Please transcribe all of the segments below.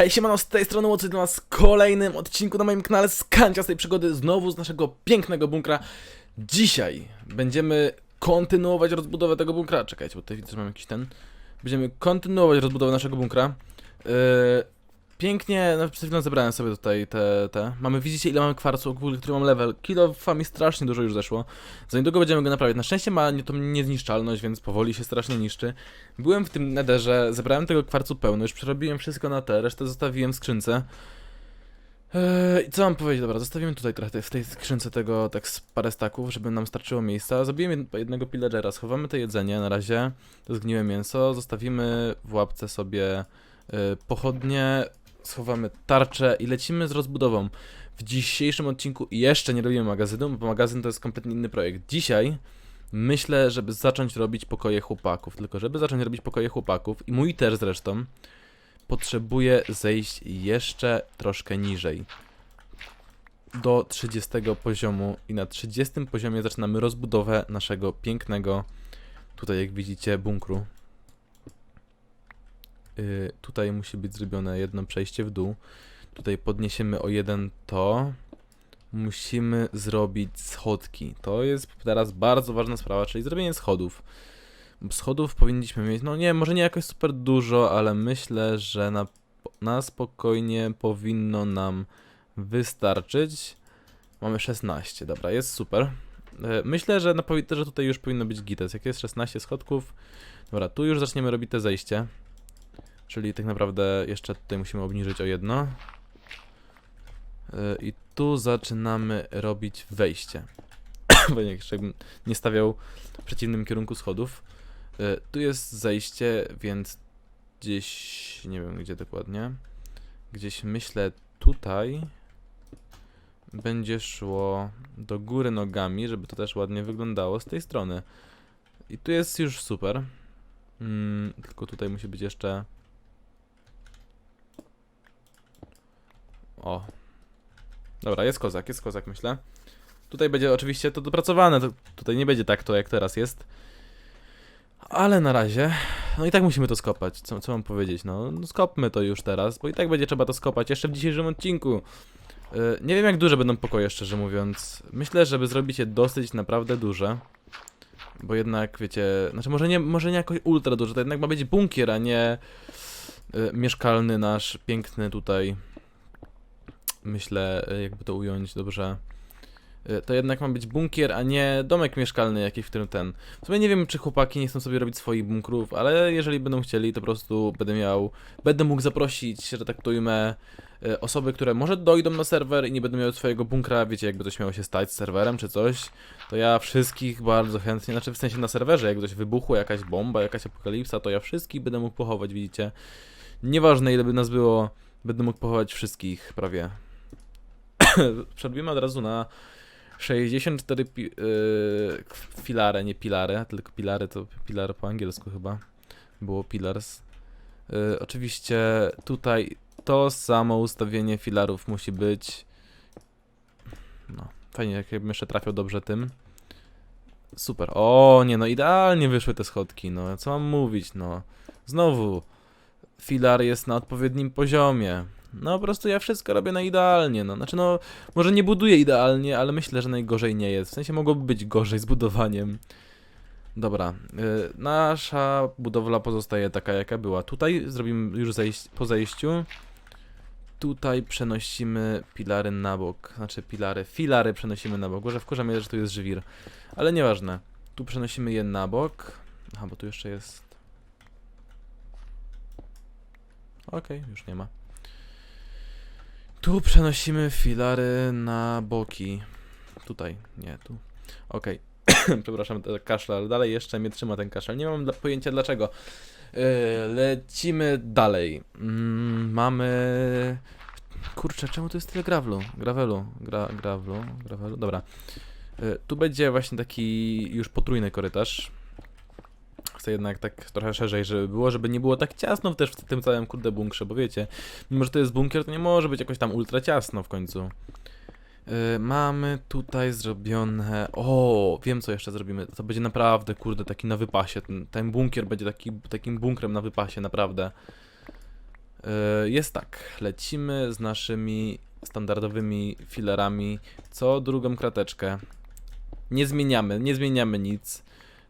Hej, siemano, z tej strony Łocy dla nas kolejnym odcinku na moim kanale z tej przygody, znowu z naszego pięknego bunkra. Dzisiaj będziemy kontynuować rozbudowę tego bunkra. Czekajcie, bo tutaj widzę, że mam jakiś ten. Będziemy kontynuować rozbudowę naszego bunkra. Yy, pięknie, no, przed zebrałem sobie tutaj te, te. Mamy, widzicie ile mamy kwarcu, który mam level. Kilofami strasznie dużo już zeszło. Za niedługo będziemy go naprawiać. Na szczęście ma nie, tą niezniszczalność, więc powoli się strasznie niszczy. Byłem w tym nederze, zebrałem tego kwarcu pełno, już przerobiłem wszystko na te, resztę zostawiłem w skrzynce. Eee, I co mam powiedzieć? Dobra, zostawiłem tutaj trochę w tej skrzynce tego tak z parę staków, żeby nam starczyło miejsca. Zabiłem jed- jednego pillagera, schowamy to jedzenie na razie, to zgniłe mięso, zostawimy w łapce sobie e, pochodnie, schowamy tarczę i lecimy z rozbudową. W dzisiejszym odcinku jeszcze nie robimy magazynu, bo magazyn to jest kompletnie inny projekt. Dzisiaj myślę, żeby zacząć robić pokoje chłopaków. Tylko żeby zacząć robić pokoje chłopaków, i mój też zresztą, potrzebuję zejść jeszcze troszkę niżej. Do 30 poziomu i na 30 poziomie zaczynamy rozbudowę naszego pięknego, tutaj jak widzicie, bunkru. Yy, tutaj musi być zrobione jedno przejście w dół. Tutaj podniesiemy o jeden to. Musimy zrobić schodki. To jest teraz bardzo ważna sprawa, czyli zrobienie schodów. Schodów powinniśmy mieć, no nie, może nie jakoś super dużo, ale myślę, że na, na spokojnie powinno nam wystarczyć. Mamy 16, dobra, jest super. E, Myślę, że, na, że tutaj już powinno być gites. Jak jest 16 schodków, dobra, tu już zaczniemy robić te zejście. Czyli tak naprawdę jeszcze tutaj musimy obniżyć o jedno. E, I tu zaczynamy robić wejście. Bo nie, jeszcze bym nie stawiał w przeciwnym kierunku schodów. E, Tu jest zejście, więc gdzieś, nie wiem gdzie dokładnie, gdzieś myślę tutaj będzie szło do góry nogami, żeby to też ładnie wyglądało z tej strony. I tu jest już super. Mm, tylko tutaj musi być jeszcze. O. Dobra, jest kozak, jest kozak, myślę. Tutaj będzie oczywiście to dopracowane. To, tutaj nie będzie tak to, jak teraz jest. Ale na razie, no i tak musimy to skopać. Co, co mam powiedzieć? No, no skopmy to już teraz, bo i tak będzie trzeba to skopać jeszcze w dzisiejszym odcinku. Yy, nie wiem jak duże będą pokoje, szczerze mówiąc. Myślę, żeby zrobić je dosyć naprawdę duże. Bo jednak, wiecie, znaczy może nie, może nie jakoś ultra duże, to jednak ma być bunkier, a nie yy, mieszkalny nasz piękny tutaj. Myślę, yy, jakby to ująć dobrze. Yy, To jednak ma być bunkier, a nie domek mieszkalny jakiś, w którym ten. W sumie nie wiem, czy chłopaki nie chcą sobie robić swoich bunkrów, ale jeżeli będą chcieli, to po prostu będę miał, będę mógł zaprosić, że tak to e, osoby, które może dojdą na serwer i nie będą miały swojego bunkra, wiecie, jakby coś miało się stać z serwerem czy coś, to ja wszystkich bardzo chętnie, znaczy w sensie na serwerze, jak coś wybuchło, jakaś bomba, jakaś apokalipsa, to ja wszystkich będę mógł pochować, widzicie. Nieważne ile by nas było, będę mógł pochować wszystkich prawie. Przerwimy od razu na 64 pi- yy, filary, nie pilary, tylko pilary to pilary po angielsku chyba. Było pillars. Yy, oczywiście tutaj to samo ustawienie filarów musi być. No, fajnie, jak jakbym jeszcze trafiał dobrze tym. Super. O, nie no, idealnie wyszły te schodki, no, co mam mówić, no. Znowu, filar jest na odpowiednim poziomie. No po prostu ja wszystko robię na idealnie, no. Znaczy no, może nie buduję idealnie, ale myślę, że najgorzej nie jest. W sensie mogłoby być gorzej z budowaniem. Dobra, y, nasza budowla pozostaje taka jaka była. Tutaj zrobimy już zejść, po zejściu. Tutaj przenosimy pilary na bok. Znaczy pilary, filary przenosimy na bok. Może wkurza mnie, że tu jest żwir. Ale nieważne. Tu przenosimy je na bok. Aha, bo tu jeszcze jest... Okej, już nie ma. Tu przenosimy filary na boki. Tutaj, nie, tu. Okej. Przepraszam, te kaszle, ale dalej jeszcze mnie trzyma ten kaszel. Nie mam pojęcia dlaczego. Yy, lecimy dalej. Mm, mamy. Kurczę, czemu tu jest tyle gravelu? Gravelu, gra, gravelu, gravelu, dobra. Yy, tu będzie właśnie taki już potrójny korytarz. Chcę jednak tak trochę szerzej, żeby było, żeby nie było tak ciasno też w tym całym kurde bunkrze, bo wiecie, mimo że to jest bunkier, to nie może być jakoś tam ultra ciasno w końcu. Yy, mamy tutaj zrobione. O, wiem co jeszcze zrobimy. To będzie naprawdę, kurde, taki na wypasie. Ten, ten bunkier będzie taki, takim bunkrem na wypasie, naprawdę. Yy, Jest tak, lecimy z naszymi standardowymi filarami co drugą krateczkę. Nie zmieniamy, nie zmieniamy nic.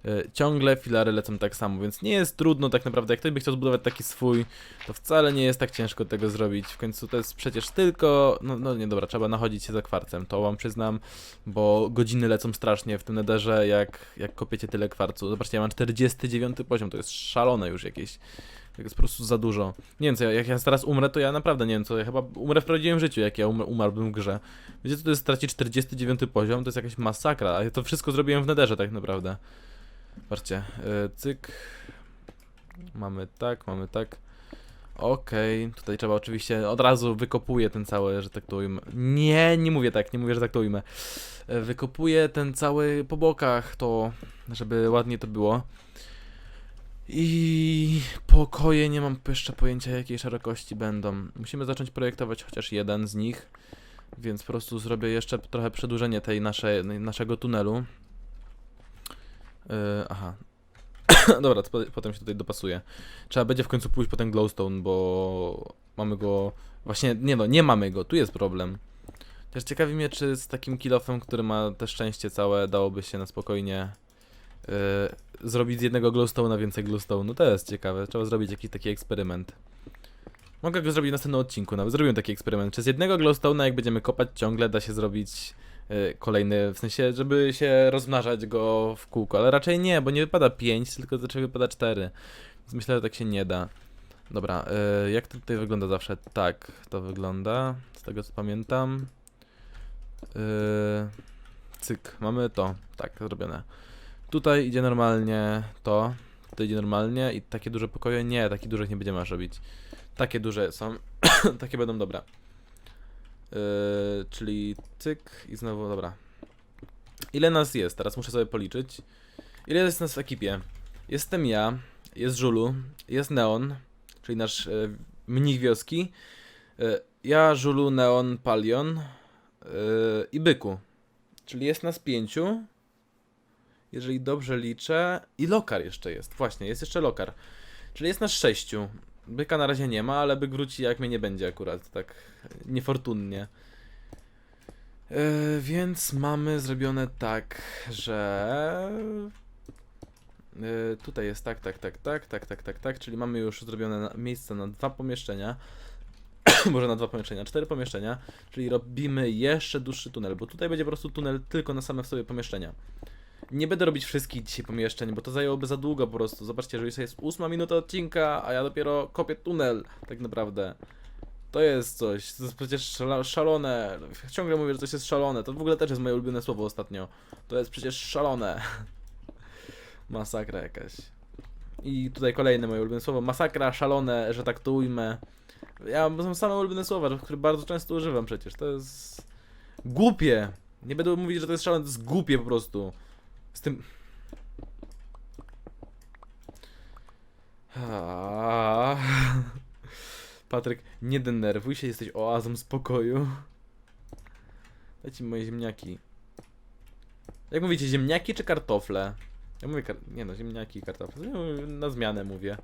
Yy, Ciągle filary lecą tak samo, więc nie jest trudno tak naprawdę. Jak ktoś by chciał zbudować taki swój, to wcale nie jest tak ciężko tego zrobić. W końcu to jest przecież tylko. No, no nie dobra, trzeba nachodzić się za kwarcem, to wam przyznam, bo godziny lecą strasznie w tym nederze, jak, jak kopiecie tyle kwarcu. Zobaczcie, ja mam 49 poziom, to jest szalone już jakieś. To jest po prostu za dużo. Nie wiem co, ja- jak ja teraz umrę, to ja naprawdę nie wiem co, ja chyba umrę w prawdziwym życiu, jak ja um umarłbym w grze. Wiecie co to jest stracić 49 poziom? To jest jakaś masakra, a ja to wszystko zrobiłem w nederze tak naprawdę. Patrzcie, yy, cyk. Mamy tak, mamy tak. Okej, tutaj trzeba oczywiście od razu wykopuję ten cały, że tak to ujmę. Nie, nie mówię tak, nie mówię, że tak to ujmę. E, Wykopuję ten cały po bokach, to żeby ładnie to było. I pokoje nie mam jeszcze pojęcia jakiej szerokości będą. Musimy zacząć projektować chociaż jeden z nich, więc po prostu zrobię jeszcze trochę przedłużenie tej naszej, naszego tunelu. Yy, aha. Dobra, to po- potem się tutaj dopasuję. Trzeba będzie w końcu pójść po ten glowstone, bo mamy go... Właśnie, nie no, nie mamy go, tu jest problem. Też ciekawi mnie, czy z takim kilofem, który ma te szczęście całe, dałoby się na spokojnie yy, zrobić z jednego glowstone'a więcej glowstone. No to jest ciekawe, trzeba zrobić jakiś taki eksperyment. Mogę go zrobić w następnym odcinku, nawet zrobiłem taki eksperyment. Czy z jednego glowstone'a, jak będziemy kopać ciągle, da się zrobić kolejny, w sensie, żeby się rozmnażać go w kółko, ale raczej nie, bo nie wypada 5, tylko zazwyczaj wypada 4. Więc myślę, że tak się nie da. Dobra, yy, jak to tutaj wygląda zawsze? Tak, to wygląda, z tego co pamiętam. Yy, cyk, mamy to, tak, zrobione. Tutaj idzie normalnie to, tutaj idzie normalnie i takie duże pokoje, nie, takich dużych nie będziemy aż robić. Takie duże są, takie będą dobra. Yy, czyli cyk i znowu, dobra. Ile nas jest? Teraz muszę sobie policzyć. Ile jest nas w ekipie? Jestem ja, jest Żulu, jest Neon, czyli nasz e, mnich wioski. E, ja, Żulu, Neon, Palion e, i Byku. Czyli jest nas pięciu. Jeżeli dobrze liczę. I Lokar jeszcze jest. Właśnie, jest jeszcze Lokar. Czyli jest nas sześciu. Byka na razie nie ma, ale byk wróci jak mnie nie będzie akurat. Tak niefortunnie. E, więc mamy zrobione tak, że Y, Tutaj jest tak, tak, tak, tak, tak, tak, tak, tak, czyli mamy już zrobione na, miejsce na dwa pomieszczenia. Może na dwa pomieszczenia, cztery pomieszczenia, czyli robimy jeszcze dłuższy tunel, bo tutaj będzie po prostu tunel tylko na same w sobie pomieszczenia. Nie będę robić wszystkich dzisiaj pomieszczeń, bo to zajęłoby za długo po prostu. Zobaczcie, że już jest ósma minuta odcinka, a ja dopiero kopię tunel, tak naprawdę. To jest coś, to jest przecież szalone. Ciągle mówię, że coś jest szalone. To w ogóle też jest moje ulubione słowo ostatnio. To jest przecież szalone. Masakra jakaś. I tutaj kolejne moje ulubione słowo. Masakra, szalone, że tak to ujmę. Ja mam same ulubione słowa, które bardzo często używam przecież. To jest głupie. Nie będę mówić, że to jest szalone, to jest głupie po prostu. Z tym... Aaaa. Patryk, nie denerwuj się, jesteś oazą spokoju. Dajcie moje ziemniaki. Jak mówicie, ziemniaki czy kartofle? Ja mówię, nie no, ziemniaki i kartofle. No, Na zmianę mówię.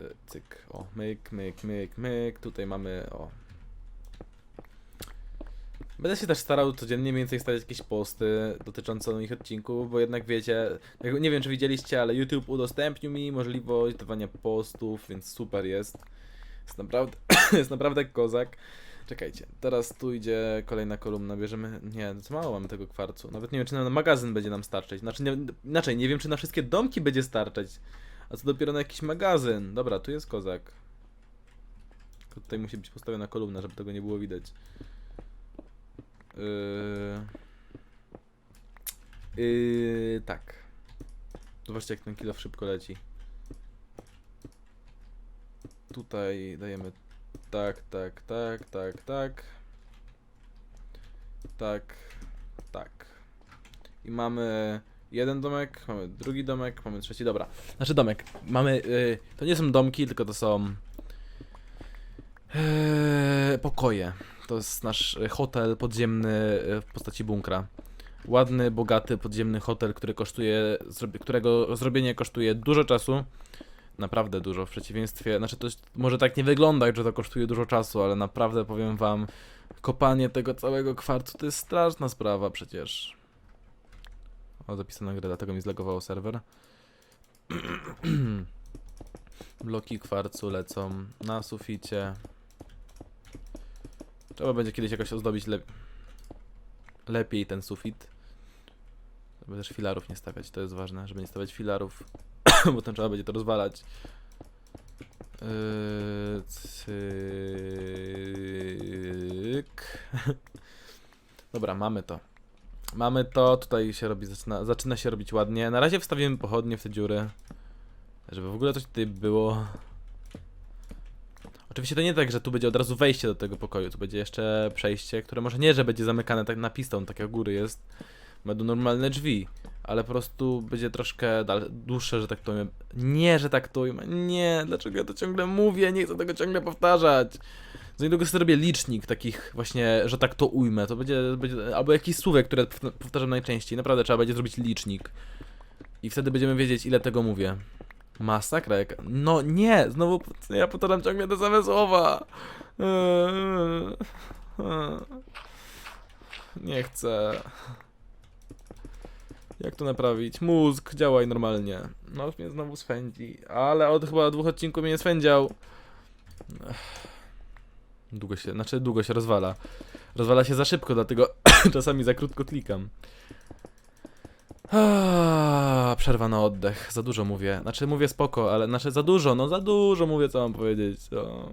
E, Cyk, o, myk, myk, myk, myk. Tutaj mamy, o. Będę się też starał codziennie mniej więcej stawiać jakieś posty dotyczące moich odcinków, bo jednak wiecie, nie wiem czy widzieliście, ale YouTube udostępnił mi możliwość dawania postów, więc super jest. Jest naprawdę, jest naprawdę kozak. Czekajcie, teraz tu idzie kolejna kolumna, bierzemy... Nie, za mało mamy tego kwarcu. Nawet nie wiem, czy na magazyn będzie nam starczyć. Znaczy, nie, inaczej, nie wiem, czy na wszystkie domki będzie starczać. A co dopiero na jakiś magazyn. Dobra, tu jest kozak. Tylko tutaj musi być postawiona kolumna, żeby tego nie było widać. Yy... Yy, tak. Zobaczcie, jak ten kilo szybko leci. Tutaj dajemy tak, tak, tak, tak, tak. Tak, tak. I mamy jeden domek, mamy drugi domek, mamy trzeci, dobra. Znaczy domek. Mamy, y, to nie są domki, tylko to są yy, pokoje. To jest nasz y, hotel podziemny y, w postaci bunkra. Ładny, bogaty, podziemny hotel, który kosztuje, którego zrobienie kosztuje dużo czasu. Naprawdę dużo, w przeciwieństwie, znaczy to może tak nie wygląda, że to kosztuje dużo czasu, ale naprawdę powiem wam, kopanie tego całego kwarcu to jest straszna sprawa przecież. O, zapisane grę, dlatego mi zlegowało serwer. Bloki kwarcu lecą na suficie. Trzeba będzie kiedyś jakoś ozdobić lep lepiej ten sufit. Żeby też filarów nie stawiać, to jest ważne, żeby nie stawiać filarów, bo potem trzeba będzie to rozwalać. Yy, cyk. Dobra, mamy to. Mamy to, tutaj się robi, zaczyna, zaczyna się robić ładnie. Na razie wstawimy pochodnie w te dziury, żeby w ogóle coś tutaj było. Oczywiście to nie tak, że tu będzie od razu wejście do tego pokoju, tu będzie jeszcze przejście, które może nie, że będzie zamykane tak na pistą, tak jak góry jest. Będą normalne drzwi, ale po prostu będzie troszkę dłuższe, że tak to. Nie, że tak to. Nie, dlaczego ja to ciągle mówię? Nie chcę tego ciągle powtarzać. Za niedługo sobie robię licznik takich właśnie, że tak to ujmę. To będzie, będzie albo jakiś słówek, które powta- powtarzam najczęściej. Naprawdę trzeba będzie zrobić licznik. I wtedy będziemy wiedzieć, ile tego mówię. Masakra jak... No nie! Znowu ja powtarzam ciągle te same słowa. Eee, eee. Nie chcę. Jak to naprawić? Mózg, działaj normalnie. No, mnie znowu swędzi. Ale od chyba dwóch odcinków mnie nie swędział. Długo się, znaczy długo się rozwala. Rozwala się za szybko, dlatego czasami za krótko klikam. Ah, przerwa na oddech. Za dużo mówię. Znaczy mówię spoko, ale znaczy za dużo, no za dużo mówię, co mam powiedzieć. O.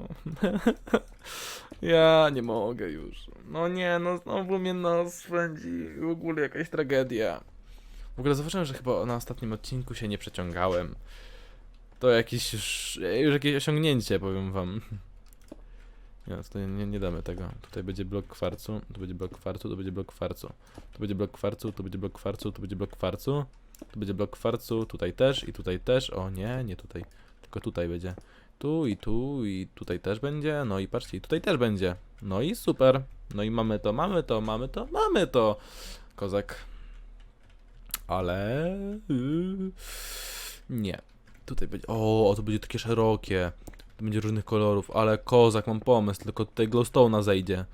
ja nie mogę już. No nie, no znowu mnie nos swędzi. W ogóle jakaś tragedia. W ogóle zauważyłem, że chyba na ostatnim odcinku się nie przeciągałem. To jakieś już, już jakieś osiągnięcie, powiem wam. Nie, nie, nie damy tego. Tutaj będzie blok kwarcu, tu będzie blok kwarcu, tu będzie blok kwarcu. Tu będzie blok kwarcu, tu będzie blok kwarcu, tu będzie blok kwarcu. Tu będzie blok kwarcu, tutaj też i tutaj też. O nie, nie tutaj. Tylko tutaj będzie. Tu i tu i tutaj też będzie. No i patrzcie, i tutaj też będzie. No i super. No i mamy to, mamy to, mamy to, mamy to. Kozak. Ale... Yy, nie. Tutaj będzie... O, to będzie takie szerokie. To będzie różnych kolorów, ale kozak, mam pomysł, tylko tutaj glowstone'a zejdzie.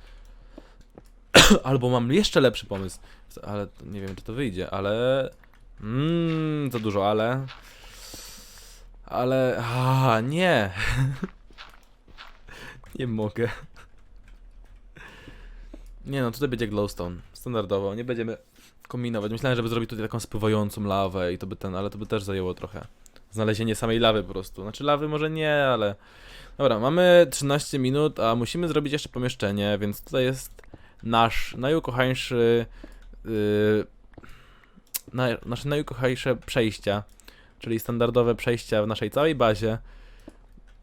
Albo mam jeszcze lepszy pomysł, ale nie wiem, czy to wyjdzie, ale... Mmm, za dużo, ale... Ale... A, nie! nie mogę. Nie no, tutaj będzie glowstone, standardowo, nie będziemy kombinować. Myślałem, żeby zrobić tutaj taką spływającą lawę i to by ten, ale to by też zajęło trochę. Znalezienie samej lawy po prostu. Znaczy lawy może nie, ale... Dobra, mamy 13 minut, a musimy zrobić jeszcze pomieszczenie, więc tutaj jest nasz najukochańszy... Yy, nasze najukochańsze przejścia, czyli standardowe przejścia w naszej całej bazie.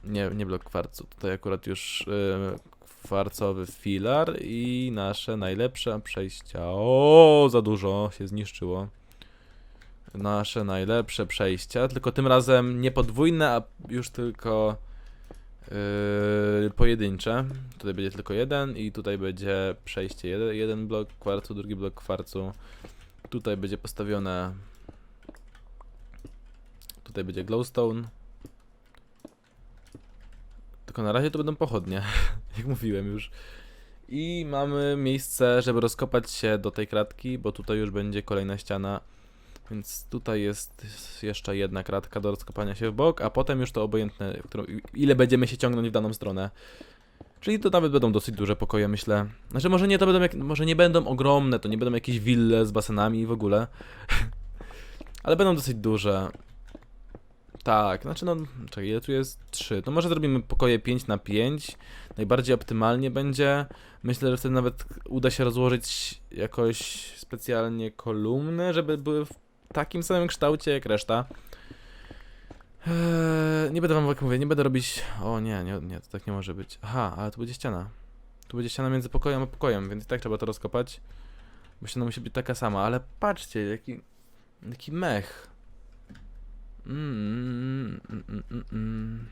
Nie, nie blok kwarcu, tutaj akurat już yy, kwarcowy filar i nasze najlepsze przejścia. O, za dużo się zniszczyło nasze najlepsze przejścia, tylko tym razem nie podwójne, a już tylko yy, pojedyncze. Tutaj będzie tylko jeden i tutaj będzie przejście jeden, jeden blok kwarcu, drugi blok kwarcu. Tutaj będzie postawione tutaj będzie glowstone. Tylko na razie to będą pochodnie, jak mówiłem już. I mamy miejsce, żeby rozkopać się do tej kratki, bo tutaj już będzie kolejna ściana więc tutaj jest jeszcze jedna kratka do rozkopania się w bok, a potem już to obojętne, którą, ile będziemy się ciągnąć w daną stronę. Czyli to nawet będą dosyć duże pokoje, myślę. Znaczy może nie to będą jak, może nie będą ogromne, to nie będą jakieś wille z basenami i w ogóle. Ale będą dosyć duże. Tak, znaczy no, czekaj, ile tu jest? 3. To może zrobimy pokoje 5 na 5 Najbardziej optymalnie będzie. Myślę, że wtedy nawet uda się rozłożyć jakoś specjalnie kolumny, żeby były w takim samym kształcie jak reszta. Eee, nie będę wam, jak mówię, nie będę robić... O nie, nie, nie, to tak nie może być. Aha, ale tu będzie ściana. Tu będzie ściana między pokojem a pokojem, więc i tak trzeba to rozkopać. Bo ściana musi być taka sama, ale patrzcie, jaki, jaki mech. Mm, mm, mm, mm, mm.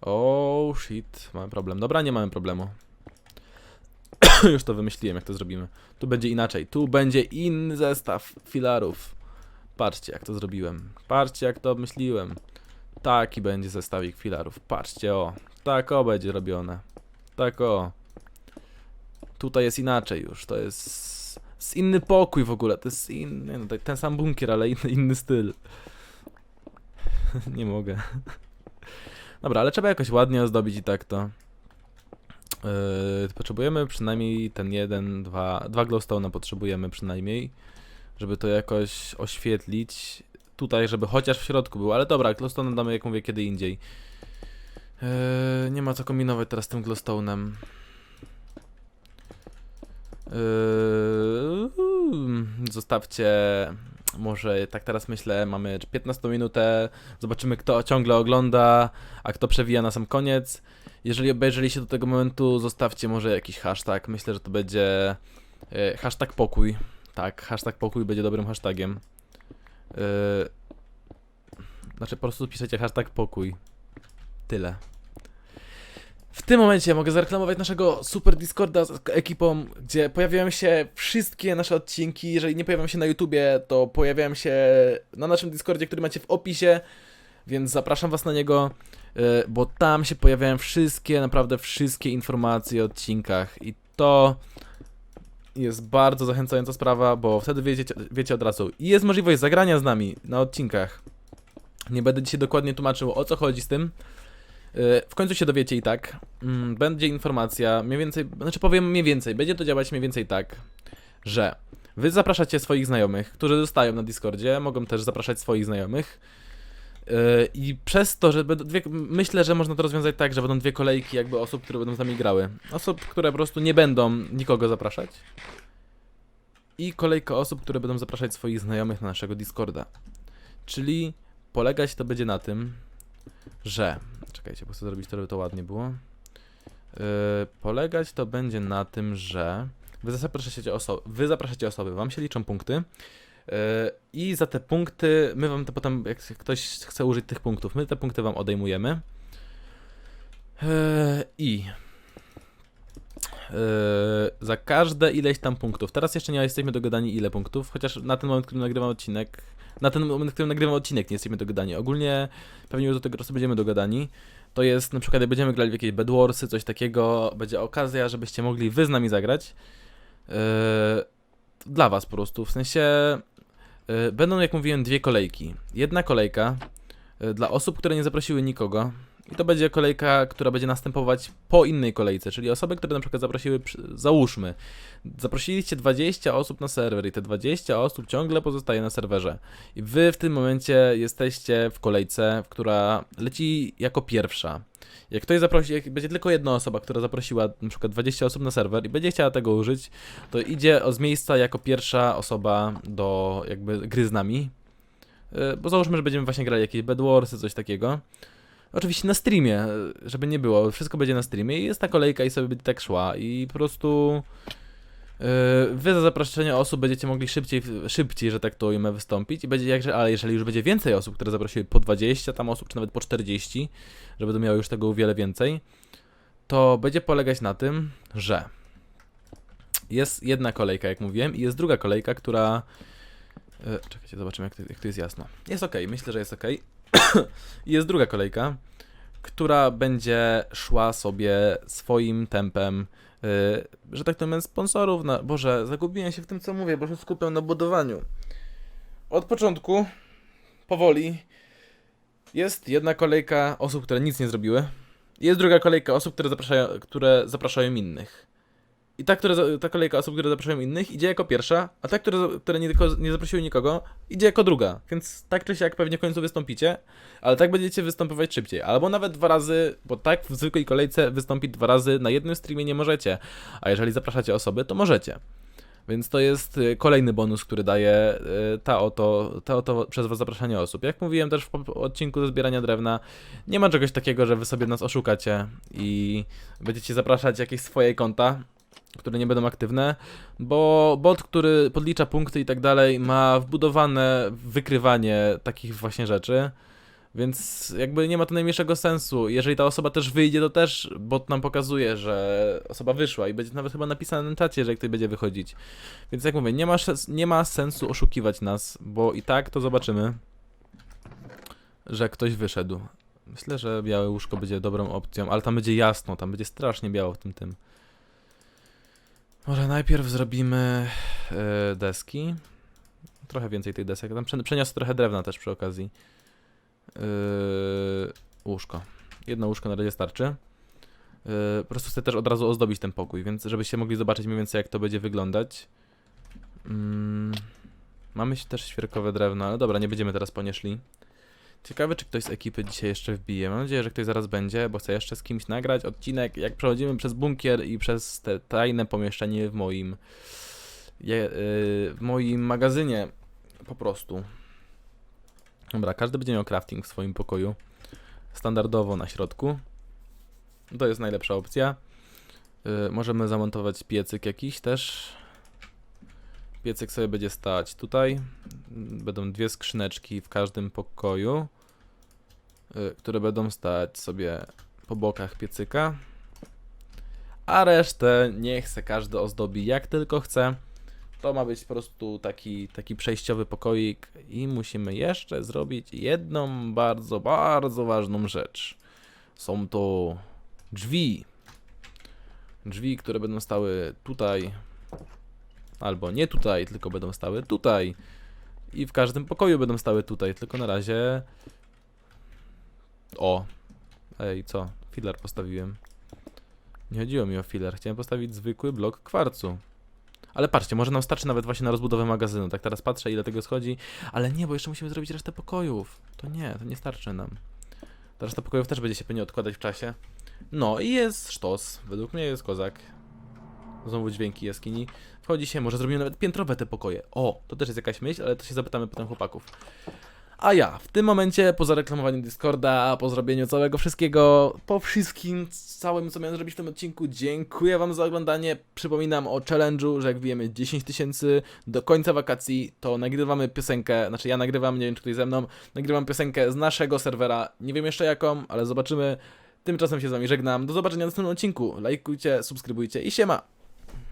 Oh shit, mamy problem. Dobra, nie mamy problemu. Już to wymyśliłem, jak to zrobimy. Tu będzie inaczej. Tu będzie inny zestaw filarów. Patrzcie, jak to zrobiłem. Patrzcie, jak to obmyśliłem. Taki będzie zestawik filarów. Patrzcie, o. Tak o będzie robione. Tak o. Tutaj jest inaczej już. To jest z inny pokój w ogóle. To jest inny, no, ten sam bunkier, ale inny, inny styl. Nie mogę. Dobra, ale trzeba jakoś ładnie ozdobić i tak to. Yy, potrzebujemy przynajmniej ten jeden, dwa, dwa glowstone'a potrzebujemy przynajmniej, żeby to jakoś oświetlić. Tutaj, żeby chociaż w środku był, ale dobra, glowstone damy jak mówię kiedy indziej. Yy, nie ma co kombinować teraz z tym glowstone'em. Yy, zostawcie może tak teraz myślę, mamy 15 minutę, zobaczymy kto ciągle ogląda, a kto przewija na sam koniec. Jeżeli obejrzeliście do tego momentu, zostawcie może jakiś hashtag. Myślę, że to będzie e, hashtag pokój. Tak, hashtag pokój będzie dobrym hashtagiem. E, znaczy po prostu piszecie hashtag pokój. Tyle. W tym momencie mogę zareklamować naszego super Discorda z ekipą, gdzie pojawiają się wszystkie nasze odcinki. Jeżeli nie pojawiają się na YouTubie, to pojawiają się na naszym Discordzie, który macie w opisie, więc zapraszam Was na niego, y, bo tam się pojawiają wszystkie, naprawdę wszystkie informacje o odcinkach i to jest bardzo zachęcająca sprawa, bo wtedy wiecie, wiecie od razu. I jest możliwość zagrania z nami na odcinkach. Nie będę dzisiaj dokładnie tłumaczył o co chodzi z tym. Y, W końcu się dowiecie i tak. Mm, Będzie informacja, mniej więcej, znaczy powiem mniej więcej, będzie to działać mniej więcej tak, że wy zapraszacie swoich znajomych, którzy zostają na Discordzie, mogą też zapraszać swoich znajomych. Yy, I przez to, że będą dwie, myślę, że można to rozwiązać tak, że będą dwie kolejki jakby osób, które będą z nami grały. Osób, które po prostu nie będą nikogo zapraszać. I kolejka osób, które będą zapraszać swoich znajomych na naszego Discorda. Czyli polegać to będzie na tym, że Czekajcie, bo chcę zrobić to, żeby to ładnie było. Yy, polegać to będzie na tym, że wy zapraszacie, oso wy zapraszacie osoby, wam się liczą punkty yy, i za te punkty, my wam to potem, jak ktoś chce użyć tych punktów, my te punkty wam odejmujemy. Yy, I yy, za każde ileś tam punktów. Teraz jeszcze nie jesteśmy dogadani ile punktów, chociaż na ten moment, którym nagrywam odcinek, na ten moment, w którym nagrywam odcinek, nie jesteśmy dogadani. Ogólnie pewnie już do tego czasu będziemy dogadani. To jest na przykład, jak będziemy grali w jakieś Bedwarsy, coś takiego, będzie okazja, żebyście mogli wy z nami zagrać. Yy, dla was po prostu, w sensie yy, będą, jak mówiłem, dwie kolejki. Jedna kolejka yy, dla osób, które nie zaprosiły nikogo. I to będzie kolejka, która będzie następować po innej kolejce, czyli osoby, które na przykład zaprosiły, załóżmy, zaprosiliście 20 osób na serwer i te 20 osób ciągle pozostaje na serwerze. I wy w tym momencie jesteście w kolejce, która leci jako pierwsza. Jak ktoś zaprosi, jak będzie tylko jedna osoba, która zaprosiła na przykład 20 osób na serwer i będzie chciała tego użyć, to idzie z miejsca jako pierwsza osoba do jakby gry z nami. Yy, Bo załóżmy, że będziemy właśnie grali jakieś Bedwarsy, coś takiego. Oczywiście na streamie, żeby nie było, wszystko będzie na streamie i jest ta kolejka i sobie będzie tak szła i po prostu yy, wy za zaproszenie osób będziecie mogli szybciej, szybciej, że tak to ujmę, wystąpić i będzie jakże, ale jeżeli już będzie więcej osób, które zaprosiły po 20 tam osób, czy nawet po 40, że będą miały już tego o wiele więcej, to będzie polegać na tym, że jest jedna kolejka, jak mówiłem, i jest druga kolejka, która... Yy, czekajcie, zobaczymy, jak to, jak to jest jasno. Jest ok, myślę, że jest ok. Jest druga kolejka, która będzie szła sobie swoim tempem, yy, że tak powiem, sponsorów. Na... Boże, zagubiłem się w tym, co mówię, bo się skupiam na budowaniu. Od początku, powoli, jest jedna kolejka osób, które nic nie zrobiły. Jest druga kolejka osób, które zapraszają, które zapraszają innych. I ta, które, za- ta kolejka osób, które zapraszają innych, idzie jako pierwsza, a ta, które, które nie, nie zaprosiły nikogo, idzie jako druga. Więc tak czy siak pewnie w końcu wystąpicie, ale tak będziecie występować szybciej. Albo nawet dwa razy, bo tak w zwykłej kolejce wystąpić dwa razy na jednym streamie nie możecie. A jeżeli zapraszacie osoby, to możecie. Więc to jest y, kolejny bonus, który daje y, ta oto, ta oto przez was zapraszanie osób. Jak mówiłem też w odcinku ze zbierania drewna, nie ma czegoś takiego, że wy sobie nas oszukacie i będziecie zapraszać jakieś swoje konta, które nie będą aktywne, bo bot, który podlicza punkty i tak dalej, ma wbudowane wykrywanie takich właśnie rzeczy. Więc jakby nie ma to najmniejszego sensu. Jeżeli ta osoba też wyjdzie, to też bot nam pokazuje, że osoba wyszła i będzie nawet chyba napisane na czacie, że ktoś będzie wychodzić. Więc jak mówię, nie ma, nie ma sensu oszukiwać nas, bo i tak to zobaczymy. że ktoś wyszedł. Myślę, że białe łóżko będzie dobrą opcją, ale tam będzie jasno, tam będzie strasznie biało w tym tym. Może najpierw zrobimy e, deski. Trochę więcej tych desek. Tam prze- przeniosę trochę drewna też przy okazji. Yy, łóżko. Jedno łóżko na razie starczy. Yy, po prostu chcę też od razu ozdobić ten pokój, więc żebyście mogli zobaczyć mniej więcej jak to będzie wyglądać. Mm, mamy też świerkowe drewno, ale dobra, nie będziemy teraz po nie szli. Ciekawe, czy ktoś z ekipy dzisiaj jeszcze wbije. Mam nadzieję, że ktoś zaraz będzie, bo chcę jeszcze z kimś nagrać odcinek, jak przechodzimy przez bunkier i przez te tajne pomieszczenie w moim je, yy, w moim magazynie. Po prostu. Dobra, każdy będzie miał crafting w swoim pokoju. Standardowo na środku. To jest najlepsza opcja. Yy, możemy zamontować piecyk jakiś też. Piecyk sobie będzie stać tutaj. Będą dwie skrzyneczki w każdym pokoju, yy, które będą stać sobie po bokach piecyka. A resztę niech se każdy ozdobi jak tylko chce. To ma być po prostu taki, taki przejściowy pokoik i musimy jeszcze zrobić jedną bardzo, bardzo ważną rzecz. Są to drzwi. Drzwi, które będą stały tutaj, albo nie tutaj, tylko będą stały tutaj. I w każdym pokoju będą stały tutaj, tylko na razie... O! Ej, co? Filar postawiłem. Nie chodziło mi o filar, chciałem postawić zwykły blok kwarcu. Ale patrzcie, może nam starczy nawet właśnie na rozbudowę magazynu. Tak teraz patrzę, ile tego schodzi. Ale nie, bo jeszcze musimy zrobić resztę pokojów. To nie, to nie starczy nam. Ta reszta pokojów też będzie się pewnie odkładać w czasie. No i jest sztos. Według mnie jest kozak. Znowu dźwięki jaskini. Wchodzi się, może zrobimy nawet piętrowe te pokoje. O, to też jest jakaś myśl, ale to się zapytamy potem chłopaków. A ja w tym momencie, po zareklamowaniu Discorda, po zrobieniu całego wszystkiego, po wszystkim całym, co miałem zrobić w tym odcinku, dziękuję Wam za oglądanie. Przypominam o challenge'u, że jak wbijemy 10 tysięcy do końca wakacji, to nagrywamy piosenkę, znaczy ja nagrywam, nie wiem czy ktoś ze mną, nagrywam piosenkę z naszego serwera, nie wiem jeszcze jaką, ale zobaczymy. Tymczasem się z Wami żegnam, do zobaczenia w następnym odcinku, lajkujcie, subskrybujcie i siema!